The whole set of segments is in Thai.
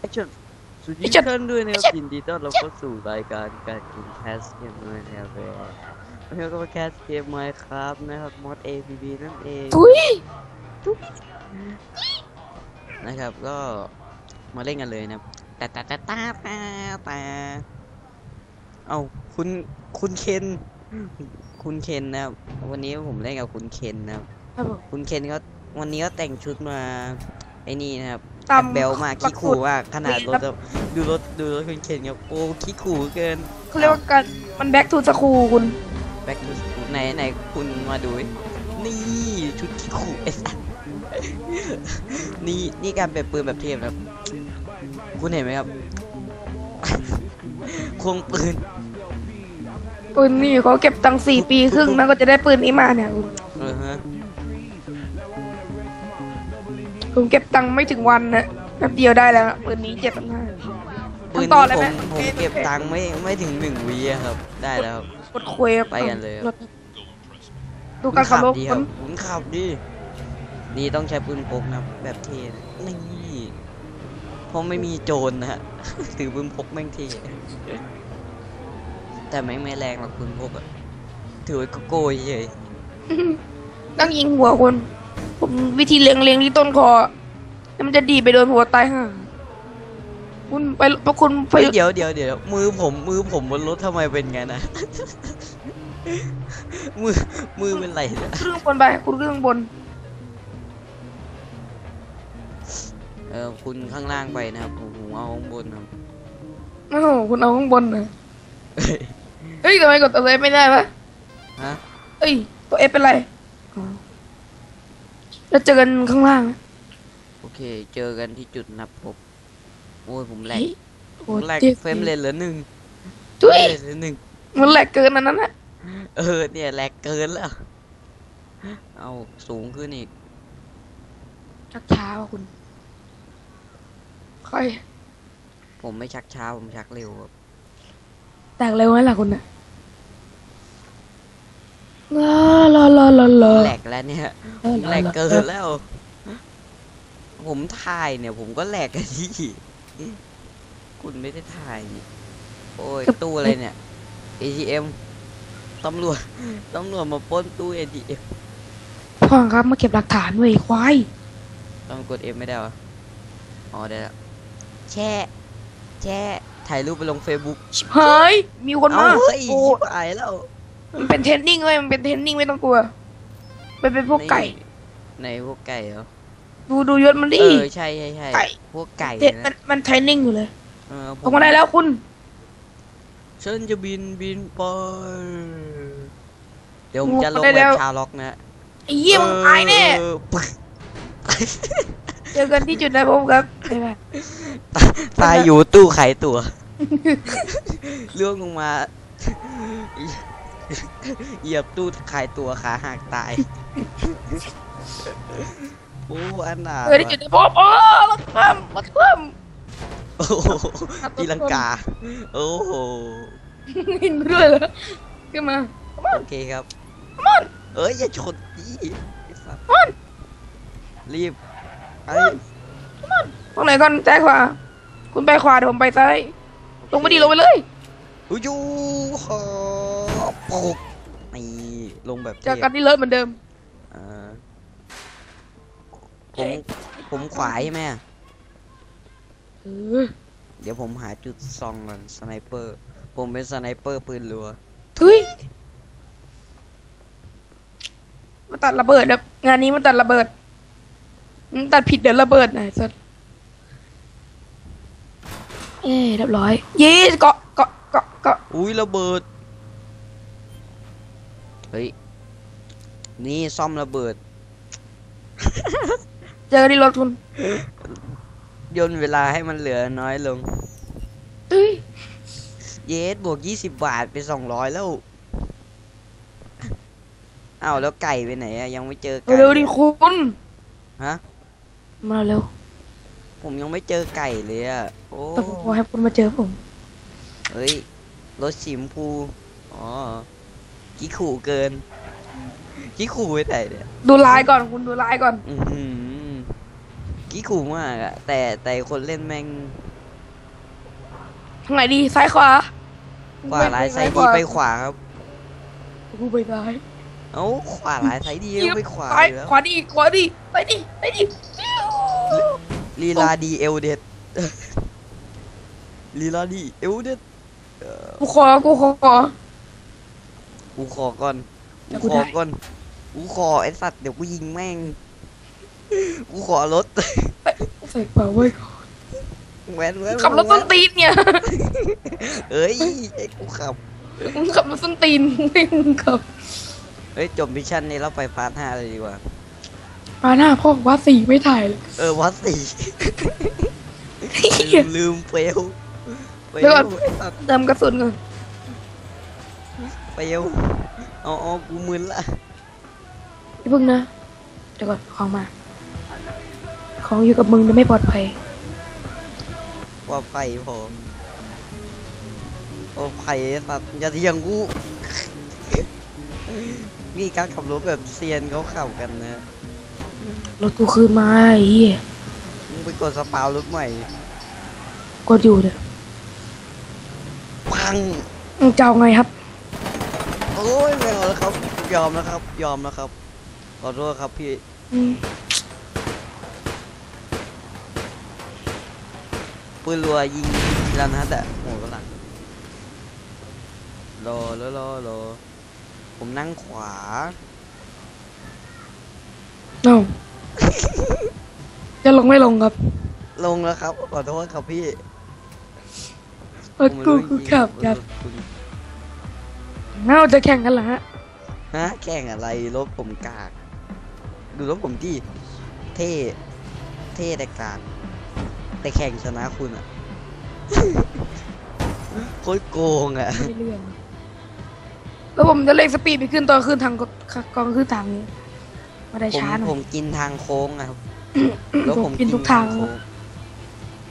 แอคชั่นสวัสดี Action ท่านด้วยนะครับ Action ยินดีต้อนรับเข้าสู่รายการการกินแคสเกมด้วยนะครับวันนี้ก็มาแคสเกมไมครับนะครับมอด APB นั่นเองทุยนะครับก็มาเล่นกันเลยนะครับแต่แต่แต่แต่แต่แต่เอาคุณคุณเคนคุณเคนนะครับวันนี้ผมเล่นกับคุณเคนนะครับครับผมคุณเคนก็วันนี้ก็แต่งชุดมา ไอ้นี่นะครับตามแบลมากหลัขี้กสูขู่ตรมากขนาดนี่รครัถบดูรถดูรถคุณเคนครับโอ้ขี้ขู่เกินเขาเรียกว่าการมัน back to school คุณ back to school ไหนไหนคุณมาดูดินี่ชุดขี้ขู่ไอ้สัสนี่นี่การเป็นปืนแบบเทพนะครับ คุณเห็นไหมครับควงปืนปืนนี่เขาเก็บตังค์สี่ปีครึ่งมันก็จะได้ปืนนี้มาเนี่ยคุณเออฮะ ผมเก็บตังค์ไม่ถึงวันนะแป๊บเดียวได้แล้วนะปืนนี้เจ็ดพันห้า ปืนทำต่อนี้เลยผไหมมผมเก็บตังค์ไม่ไม่ถึงหนึ่งวิอะครับ ได้แล้วครับ กดคุยครับไปกันเลย รถดูการขับรถดีคคุรัณบคุณขับดินี่ต้องใช้ปืนพกนะแบบเท่นะนี่เพราะไม่มีโจรนะฮะ ถือปืนพกแม่งเท่แต่แม่งไม่แรงหรอกปืนพกอะถือไว้ก็โกยเฉยต้องยิงหัวคุณ ผมวิธีเล็งเล็งที่ต้นคอแล้วมันจะดีดไปโดนหัวตายห่าคุณไปพวกคุณไปเฮ้ยเดี๋ยวเดี๋ยวเดี๋ยวมือผมมือผมบนรถทำไมเป็นไงนะมือมือเป็นไรเนี่ยขึ้นข้างบนไป คุณขึ้นข้างบน เออคุณข้างล่างไปนะครับผมผมเอาข้างบนครับโอ้โหคุณเอาข้างบนนะเฮ้ยเฮ้ยทำไมกดตัวเอฟไม่ได้ปะฮะ เอ้ย ตัวเอฟเป็นไรอ๋อ แล้วเจอกันข้างล่างนะโอเค เจอกันที่จุดนับพบโอ้ยผมแหลกเฮ้ยโอ้แหลกเจ็บเฟรมเลยเหลือหนึ่งจุ้ยเฟรมเหลือหนึ่งมันแหลกเกินอันนั้นนะเออเนี่ยแหลกเกินแล้ว เอาสูงขึ้นอีกชักช้าว่ะคุณ ค่อย ผมไม่ชักช้าผมชักเร็วครับแตกเร็วไหมล่ะคุณน่ะ ลาลาลาลาลาแหลกแล้วเนี่ยผมแหลกเกินแล้ว ผมถ่ายเนี่ย ผมก็แหลกกันที่คุณไม่ได้ถ่ายนี่โอ้ยตู้อะไรเนี่ย ATM ตำรวจตำรวจมาปล้นตู้ ATM พ่อครับมาเก็บหลักฐานเว้ยควายต้องกด F ไม่ได้วะอ๋อได้แล้วแช่แช่ถ่ายรูปไปลง Facebook ชิบหายมีคนเอามาเฮ้ยโอ้ชิบหายแล้ว มันเป็นเทรนนิ่งเว้ยมันเป็นเทรนนิ่งไม่ต้องกลัวมันเป็นพวกไก่ ในพวกไก่เหรอดูดูยศมันดิเออใช่ใช่ใช่ไก่พวกไก่เทรนมันะนมันเทรนนิ่งอยู่เลยเออผออกมาได้แล้วคุณ ฉันจะบินบินไปเดี๋ยวผมโอ้จะลงได้แบแล้บวชาวล็อกนะไอ้เยี่ยมงตายแน่เออปึ๊กเจอกันที่จุดนัดพบครับบ๊ายบาย ตายอยู่ตู้ขายตั๋วล่วงลงมา เหยียบตู้ขายตั๋วขาหักตายโอ้อันหนาเจอที่จุดนัดพบโอ้รถคว่ำรถคว่โอ้โหตีลังกา โอ้โหำ หินเรื่อยเลยขึ้นมาโอเคครับเอ้ยอย่าชนดิไอ้สัสรีบไปตรงไหนก่อนซ้ายขวา คุณไปขวาเดี๋ยวผมไปซ้าย ลงไปดีลงไปเลย อุยยูฮอ ปกนี่ลงแบบเจอกันที่เลิศเหมือนเดิม อ่าผมผมขวาใช่ไหมเออเดี๋ยวผมหาจุดซองก่อนสไนเปอร์ ผมเป็นสไนเปอร์ปืนรัว ทุยมาตัดระเบิดแล้วงานนี้มันตัดระเบิดมันตัดผิดเดี๋ยวระเบิดนะไอ้สัสเอ้เรียบร้อย เย้เกาะเกาะเกาะเกาะอุ้ยระเบิด เฮ้ย นี่ซ่อมระเบิด เจอกันที่รถคุณย่นเวลาให้มันเหลือน้อยลง เฮ้ย เยสบวกยี่สิบบาทเป็นสองร้อยแล้ว อ้าวแล้วไก่ไปไหนอะยังไม่เจอไก่เร็วๆดิคุณฮะ มาเร็ว ผมยังไม่เจอไก่เลยอะโอ้แต่ผมขอให้คุณมาเจอผม เฮ้ย รถสีชมพู อ๋อ กี้ขู่เกินกี้ขู่ไปไหนเนี่ยดูลายก่อนคุณดูลายก่อน อือหือกี้ขู่มากอะแต่แต่คนเล่นแม่งทางไหนดีซ้ายขวาขวาร้ายไซด์ดีไปขวาครับ กูไปซ้ายเอ้าขวาร้ายไซด์ดีก็ไปขวาซ้ายอยู่แล้วขวาดีขวาดีไปดิไปดิลีลาดีเอลเด็ดลีลาดีเอลเด็ดเอ่อกูขอกูขอ กูขอก่อนแต่กูกูขได้อก่อนกูขอไอสัตว์เดี๋ยวกูยิงแม่ง กูขอรถใส่เป่าไว้ก่อนแว้นแว้นขับรถต้นตีนเนี่ยเอ้ยไอ้กูขับมึงขับรถต้นตีนไม่มึงขับ เฮ้ยจบมิชชั่นนี้เราไปพาร์ทห้าเลยดีกว่ามาหน้าพ่อว่าสี่ไม่ถ่ายเลยเออวัดสี่เหี้ลืยมลืมเฟลเฟลเดี๋ยวก่อนไอ้สัตว์เติมกระสุนก่อน เฟลเอาเอากูมึนละพี่พึ่งนะเดี๋ยวก่อนของมา ของอยู่กับมึงจะไม่ปลอดภัยว่าไฟผมโอ้ไฟไอ้สัตว์อย่าเถียงกูนี่การขับรถแบบเซียนเขาขับกันนะรถกูคืนมาไอ้เหี้ยมึงไปกดสปาวรถใหม่กดอยู่เนี่ยพังมึงจะเอาไงครับ โอ้ยไม่เอาแล้วครับ ยอมแล้วครับ ยอมแล้วครับ ขอโทษครับพี่อืมปืนรัวยิงทีละนัดอะโหกำลังรอแล้วรอรอผมนั่งขวา เอ้าจะลงไม่ลงครับลงแล้วครับ ขอโทษครับพี่ รถผมไม่กูรู้กูจริงๆขับว่าจัดรถคุณงั้น เราจะแข่งกันเหรอฮะฮะแข่งอะไรรถผมกาก ดูรถผมที่เท่เท่แต่กากแต่แข่งชนะคุณอะโคตรโกงอะไม่เรื่องแล้วผมจะเร่งสปีดไปขึ้นตอนขึ้นทางกองขึ้นทางนี้มาได้ผมช้าหน่ผอยมกินทางโค้งอะครับแล้วผมกินทุกทางโค้ง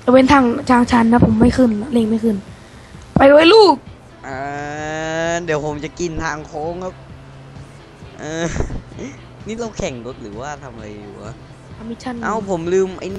จะเว้นทางทางชันนะผมไม่ขึ้นเร่งไม่ขึ้น ไปไว้ลูกอ่า เดี๋ยวผมจะกินทางโค้งครับ เออ นี่เราแข่งรถหรือว่าทำอะไรอยู่วะทำมิชชั่น เอ้าผมลืมไอ้